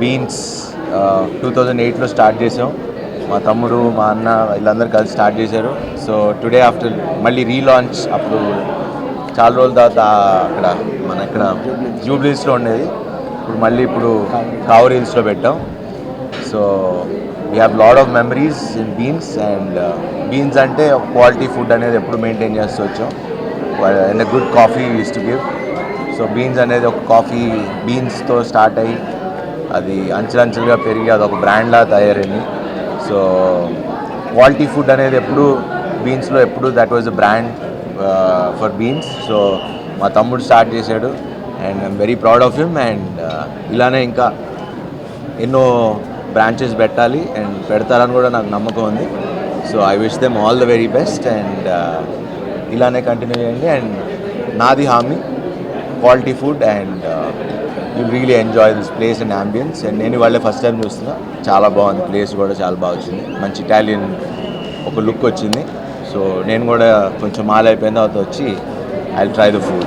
Beans two thousand ఎయిట్లో start చేసాం. మా తమ్ముడు మా అన్న వీళ్ళందరూ కలిసి స్టార్ట్ చేశారు. సో టుడే ఆఫ్టర్ మళ్ళీ రీలాంచ్ అప్పుడు చాలా రోజుల తర్వాత అక్కడ మన ఇక్కడ జూబ్లీస్లో ఉండేది. ఇప్పుడు మళ్ళీ ఇప్పుడు కావరి హిల్స్లో పెట్టాం. So we have lot of memories in Beans and Beans అంటే క్వాలిటీ ఫుడ్ అనేది ఎప్పుడు మెయింటైన్ చేస్తూ వచ్చాం. And good coffee use to give so Beans అనేది ఒక కాఫీ బీన్స్తో స్టార్ట్ అయ్యి అది అంచెలంచెలుగా పెరిగి అది ఒక బ్రాండ్లా తయారైంది. సో క్వాలిటీ ఫుడ్ అనేది ఎప్పుడు బీన్స్లో ఎప్పుడు that was a brand for Beans so మా తమ్ముడు స్టార్ట్ చేశాడు and I'm very proud of him and ఇలానే ఇంకా ఎన్నో బ్రాంచెస్ పెట్టాలి అండ్ పెడతారని కూడా నాకు నమ్మకం ఉంది. So I wish them all the very best and ఇలానే కంటిన్యూ చేయండి. అండ్ నాది హామీ quality food and you really enjoy this place and ambience and నేను వాళ్ళే ఫస్ట్ టైం చూస్తున్నా. చాలా బాగుంది. ప్లేస్ కూడా చాలా బాగా వచ్చింది. మంచి ఇటాలియన్ ఒక లుక్ వచ్చింది. సో నేను కూడా కొంచెం మాల్ అయిపోయిన తర్వాత వచ్చి ఐ ట్రై ద ఫుడ్